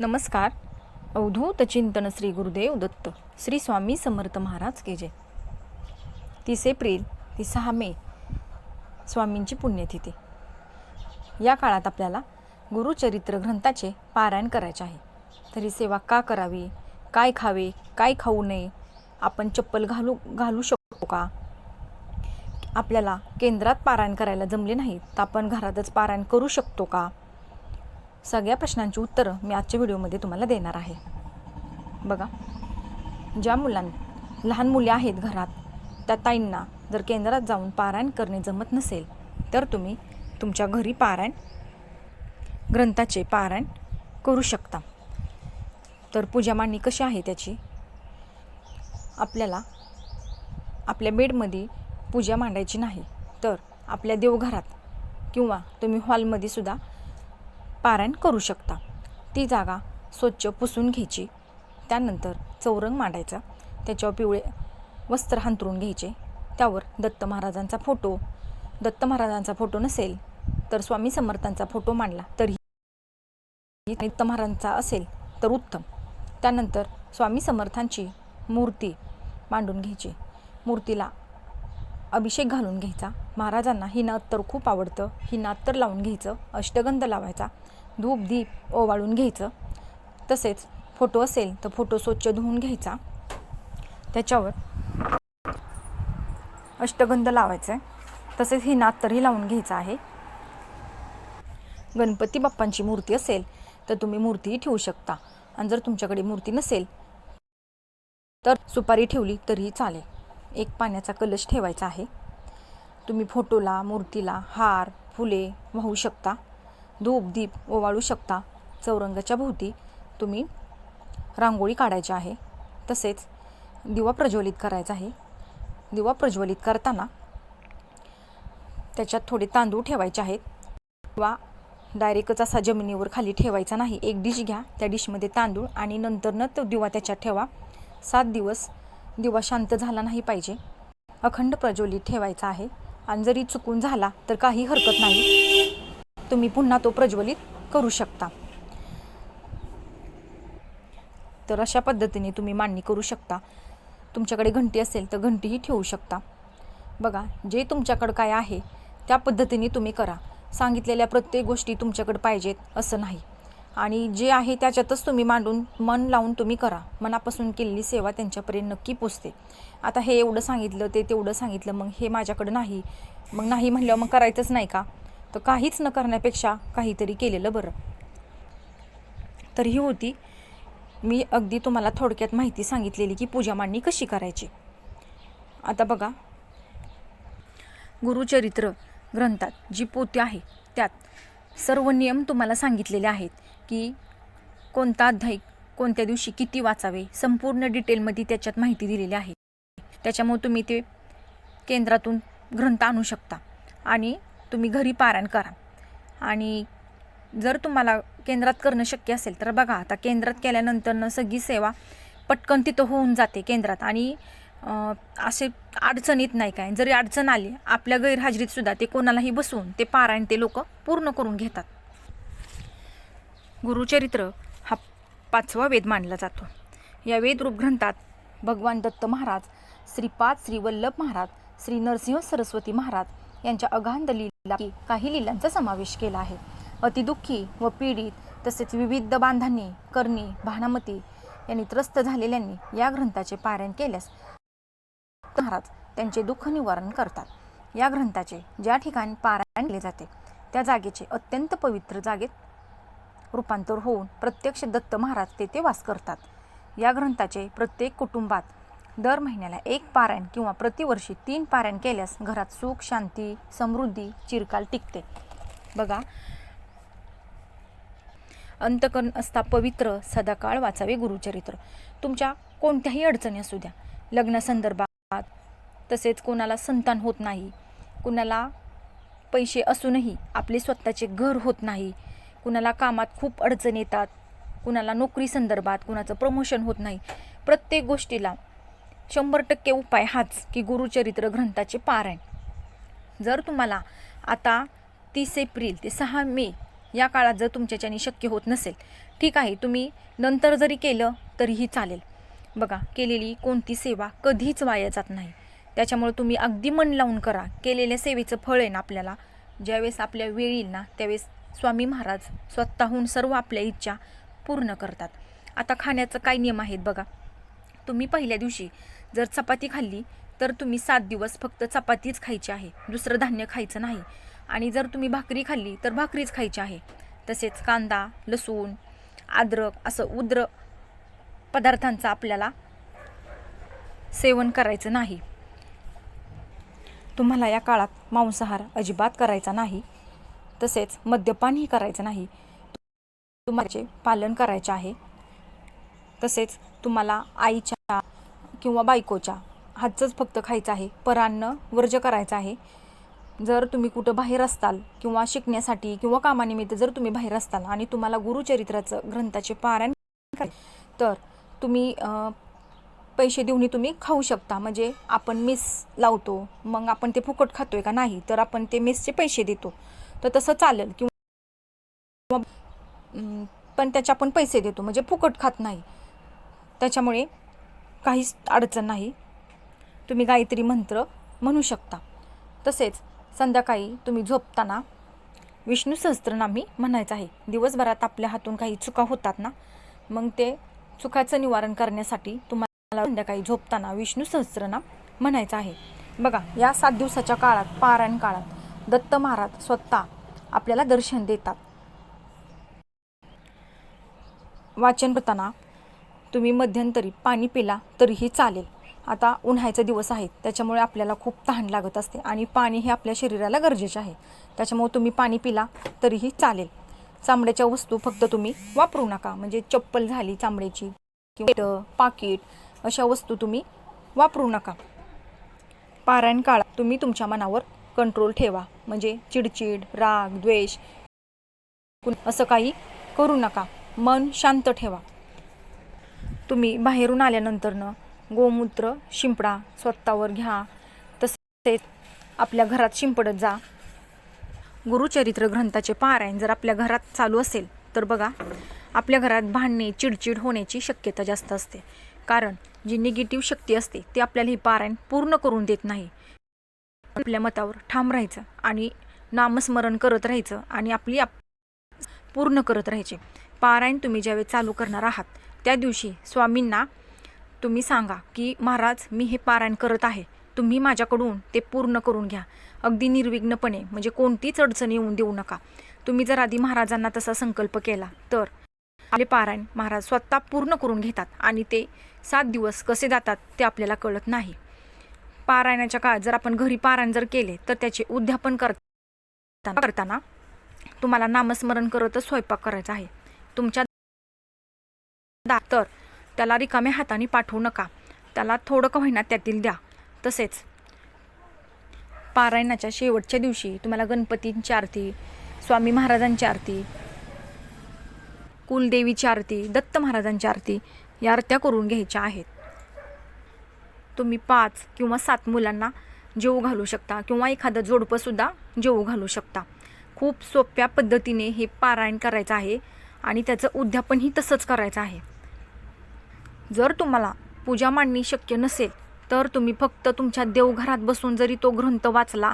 नमस्कार. अवधूत चिंतन श्री गुरुदेव दत्त श्री स्वामी समर्थ महाराज के जय. तीस एप्रिल ती सहा मे स्वामींची पुण्यतिथी. या काळात आपल्याला गुरुचरित्र ग्रंथाचे पारायण करायचे आहे. तरी सेवा का करावी काय खावे काय खाऊ नये आपण चप्पल घालू घालू शकतो का? आपल्याला केंद्रात पारायण करायला जमले नाही तर आपण घरातच पारायण करू शकतो का? सगळ्या प्रश्नांची उत्तरं मी आजच्या व्हिडिओमध्ये तुम्हाला देणार आहे. बघा ज्या मुलां लहान मुले आहेत घरात त्या ताईंना जर केंद्रात जाऊन पारायण करणे जमत नसेल तर तुम्ही तुमच्या घरी पारायण ग्रंथाचे पारायण करू शकता. तर पूजा मांडणी कशी आहे त्याची? आपल्याला आपल्या बेडमध्ये पूजा मांडायची नाही तर आपल्या देवघरात किंवा तुम्ही हॉलमध्ये सुद्धा पारायण करू शकता. ती जागा स्वच्छ पुसून घ्यायची. त्यानंतर चौरंग मांडायचा. त्याच्यावर पिवळे वस्त्र हांतरून घ्यायचे. त्यावर दत्त महाराजांचा फोटो. दत्त महाराजांचा फोटो नसेल तर स्वामी समर्थांचा फोटो मांडला तरी दत्त महाराजांचा असेल तर उत्तम. त्यानंतर स्वामी समर्थांची मूर्ती मांडून घ्यायची. मूर्तीला अभिषेक घालून घ्यायचा. महाराजांना ही नात तर खूप आवडतं. ही नात तर लावून घ्यायचं. अष्टगंध लावायचा. धूप दीप ओवाळून घ्यायचं. तसेच फोटो असेल तर फोटो स्वच्छ धुवून घ्यायचा. त्याच्यावर अष्टगंध लावायचं आहे तसेच ही नात तरी लावून घ्यायचं आहे. गणपती बाप्पांची मूर्ती असेल तर तुम्ही मूर्तीही ठेवू शकता. आणि जर तुमच्याकडे मूर्ती नसेल तर सुपारी ठेवली तरीही चालेल. एक पाण्याचा कलश ठेवायचा आहे. तुम्ही फोटोला मूर्तीला हार फुले वाहू शकता. धूप दीप ओवाळू शकता. चौरंगाच्या भोवती तुम्ही रांगोळी काढायची आहे. तसेच दिवा प्रज्वलित करायचा आहे. दिवा प्रज्वलित करताना त्याच्यात थोडे तांदूळ ठेवायचे आहेत. किंवा डायरेक्टच असा जमिनीवर खाली ठेवायचा नाही. एक डिश घ्या. त्या डिशमध्ये तांदूळ आणि नंतरनं तो दिवा त्याच्यात ठेवा. सात दिवस दिवा शांत झाला नाही पाहिजे. अखंड प्रज्वलित ठेवायचा आहे. आणि जरी चुकून झाला तर काही हरकत नाही. तुम्ही पुन्हा तो प्रज्वलित करू शकता. तर अशा पद्धतीने तुम्ही मांडणी करू शकता. तुमच्याकडे घंटी असेल तर घंटीही ठेवू शकता. बघा जे तुमच्याकडं काय आहे त्या पद्धतीने तुम्ही करा. सांगितलेल्या प्रत्येक गोष्टी तुमच्याकडे पाहिजेत असं नाही. आणि जे आहे त्याच्यातच तुम्ही मांडून मन लावून तुम्ही करा. मनापासून केलेली सेवा त्यांच्यापर्यंत नक्की पोचते. आता हे एवढं सांगितलं ते तेवढं सांगितलं मग हे माझ्याकडं नाही. मग नाही म्हणल्यावर मग करायचंच नाही का? तर काहीच न करण्यापेक्षा काहीतरी केलेलं बरं. तर ही होती. मी अगदी तुम्हाला थोडक्यात माहिती सांगितलेली की पूजा मांडणी कशी करायची. आता बघा. गुरुचरित्र ग्रंथात जी पोती आहे त्यात सर्व नियम तुम्हाला सांगितलेले आहेत की कोणता अध्याय कोणत्या दिवशी किती वाचावे संपूर्ण डिटेलमध्ये त्याच्यात माहिती दिलेली आहे. त्याच्यामुळे तुम्ही ते केंद्रातून ग्रंथ आणू शकता आणि तुम्ही घरी पारायण करा. आणि जर तुम्हाला केंद्रात करणं शक्य असेल तर बघा आता केंद्रात केल्यानंतरनं सगळी सेवा पटकन तिथं होऊन जाते केंद्रात. आणि असे अडचण येत नाही काय. जरी अडचण आली आपल्या गैरहजेरीत सुद्धा ते कोणालाही बसवून ते पारायण ते लोक पूर्ण करून घेतात. गुरुचरित्र हा पाचवा वेद मानला जातो. या वेदरूप ग्रंथात भगवान दत्त महाराज श्रीपाद श्री वल्लभ महाराज श्री नरसिंह सरस्वती महाराज यांच्या अगांध लीला काही लिलांचा समावेश केला आहे. अतिदुःखी व पीडित तसेच विविध बांधांनी कर्णी भानामती यांनी त्रस्त झालेल्यांनी या ग्रंथाचे पारायण केल्यास महाराज त्यांचे दुःख निवारण करतात. या ग्रंथाचे ज्या ठिकाणी पारायण केले जाते त्या जागेचे अत्यंत पवित्र जागेत रूपांतर होऊन प्रत्यक्ष दत्त महाराज तेथे वास करतात. या ग्रंथाचे प्रत्येक कुटुंबात दर महिन्याला एक पारायण किंवा प्रतिवर्षी तीन पारायण केल्यास घरात सुख शांती समृद्धी चिरकाल टिकते. बघा. अंतकरण असता पवित्र सदाकाळ वाचावे गुरुचरित्र. तुमच्या कोणत्याही अडचणी असू द्या. लग्नासंदर्भात तसेच कोणाला संतान होत नाही. कुणाला पैसे असूनही आपले स्वतःचे घर होत नाही. कुणाला कामात खूप अडचण येतात. कुणाला नोकरी संदर्भात कुणाचं प्रमोशन होत नाही. प्रत्येक गोष्टीला शंभर टक्के उपाय हाच की गुरुचरित्र ग्रंथाचे पारायण. जर तुम्हाला आता तीस एप्रिल ते सहा मे या काळात जर तुमच्याच्याने शक्य होत नसेल ठीक आहे तुम्ही नंतर जरी केलं तरीही चालेल. बघा केलेली कोणती सेवा कधीच वाया जात नाही. त्याच्यामुळे तुम्ही अगदी मन लावून करा. केलेल्या सेवेचं फळ आहे ना आपल्याला. ज्यावेळेस आपल्या वेळ येईल ना त्यावेळेस स्वामी महाराज स्वतःहून सर्व आपल्या इच्छा पूर्ण करतात. आता खाण्याचं काय नियम आहेत बघा. तुम्ही पहिल्या दिवशी जर चपाती खाल्ली तर तुम्ही सात दिवस फक्त चपातीच खायची आहे. दुसरं धान्य खायचं नाही. आणि जर तुम्ही भाकरी खाल्ली तर भाकरीच खायची आहे. तसेच कांदा लसूण अद्रक असं उद्र पदार्थांचं आपल्याला सेवन करायचं नाही. तुम्हाला या काळात मांसाहार अजिबात करायचा नाही. तसेच मद्यपानही करायचं नाही. तुम्हाला पालन करायचे आहे. तसेच तुम्हाला आईच्या किंवा बायकोच्या हातचंच फक्त खायचं आहे. परान्न वर्ज करायचं आहे. जर तुम्ही कुठं बाहेर असताल किंवा शिकण्यासाठी किंवा कामानिमित्त जर तुम्ही बाहेर असताल आणि तुम्हाला गुरुचरित्राचं ग्रंथाचे पारायण तर तुम्ही पैसे देऊनही तुम्ही खाऊ शकता. म्हणजे आपण मेस लावतो मग आपण ते फुकट खातो आहे का नाही तर आपण ते मेसचे पैसे देतो. तर तसं चालेल. किंवा पण त्याचे आपण पैसे देतो म्हणजे फुकट खात नाही. त्याच्यामुळे काहीच अडचण नाही. तुम्ही गायत्री मंत्र म्हणू शकता. तसेच संध्याकाळी तुम्ही झोपताना विष्णू सहस्त्रनामी म्हणायचं आहे. दिवसभरात आपल्या हातून काही चुका होतात ना मग ते चुकाचं निवारण करण्यासाठी तुम्हाला संध्याकाळी झोपताना विष्णू सहस्रनाम म्हणायचं आहे. बघा या सात दिवसाच्या काळात पारायण काळात दत्त महाराज स्वतः आपल्याला दर्शन देतात. वाचन करताना तुम्ही मध्यंतरी पाणी पिला तरीही चालेल. आता उन्हाळ्याचे दिवस आहेत त्याच्यामुळे आपल्याला खूप तहान लागत असते आणि पाणी हे आपल्या शरीराला गरजेचे आहे. त्याच्यामुळे तुम्ही पाणी पिला तरीही चालेल. चामड्याच्या वस्तू फक्त तुम्ही वापरू नका. म्हणजे चप्पल झाली चामड्याची किंवा पाकिट अशा वस्तू तुम्ही वापरू नका. पारायण काळात तुम्ही तुमच्या मनावर कंट्रोल ठेवा. म्हणजे चिडचिड राग द्वेष असं काही करू नका. मन शांत ठेवा. तुम्ही बाहेरून आल्यानंतरनं गोमूत्र शिंपडा स्वतःवर घ्या. तसेच आपल्या घरात शिंपडत जा. गुरुचरित्र ग्रंथाचे पारायण जर आपल्या घरात चालू असेल तर बघा आपल्या घरात भांडणे चिडचिड होण्याची शक्यता जास्त असते. कारण जी निगेटिव्ह शक्ती असते ती आपल्याला ही पारायण पूर्ण करून देत नाही. आपल्या मतावर ठाम राहायचं आणि नामस्मरण करत राहायचं आणि आपली आप पूर्ण करत राहायचे. पारायण तुम्ही ज्यावेळी चालू करणार आहात त्या दिवशी स्वामींना तुम्ही सांगा की महाराज मी हे पारायण करत आहे. तुम्ही माझ्याकडून ते पूर्ण करून घ्या. अगदी निर्विघ्नपणे म्हणजे कोणतीच अडचण येऊन देऊ नका. तुम्ही जर आधी महाराजांना तसा संकल्प केला तर आपले पारायण महाराज स्वतः पूर्ण करून घेतात आणि ते सात दिवस कसे जातात ते आपल्याला कळत नाही. पारायणाच्या काळात जर आपण घरी पारायण जर केले तर त्याचे उद्यापन करताना करताना तुम्हाला नामस्मरण करतच स्वयंपाक करायचा आहे. तुमच्या तर त्याला रिकाम्या हाताने पाठवू नका. त्याला थोडं का होईना त्यातील द्या. तसेच पारायणाच्या शेवटच्या दिवशी तुम्हाला गणपतींची आरती स्वामी महाराजांची आरती कुलदेवीची आरती दत्त महाराजांची आरती या आरत्या करून घ्यायच्या आहेत. तुम्ही पाच किंवा सात मुलांना जेवू घालू शकता किंवा एखादं जोडपंसुद्धा जेवू घालू शकता. खूप सोप्या पद्धतीने हे पारायण करायचं आहे आणि त्याचं उद्यापनही तसंच करायचं आहे. जर तुम्हाला पूजा मांडणी शक्य नसेल तर तुम्ही फक्त तुमच्या देवघरात बसून जरी तो ग्रंथ वाचला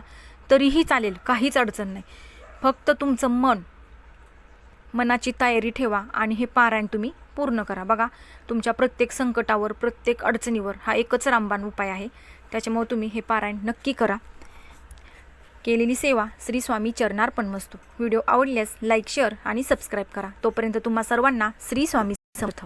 तरीही चालेल काहीच अडचण नाही. फक्त तुमचं मन मनाची तयारी ठेवा आणि हे पारायण तुम्ही पूर्ण करा. बघा तुमच्या प्रत्येक संकटावर प्रत्येक अडचणीवर हा एकच रामबाण उपाय आहे. त्याच्यामुळे तुम्ही हे पारायण नक्की करा. केलेली सेवा श्री स्वामी चरणार्पण मस्तू व्हिडिओ आवडल्यास लाईक शेअर आणि सबस्क्राईब करा. तोपर्यंत तुम्हा सर्वांना श्री स्वामी समर्थ.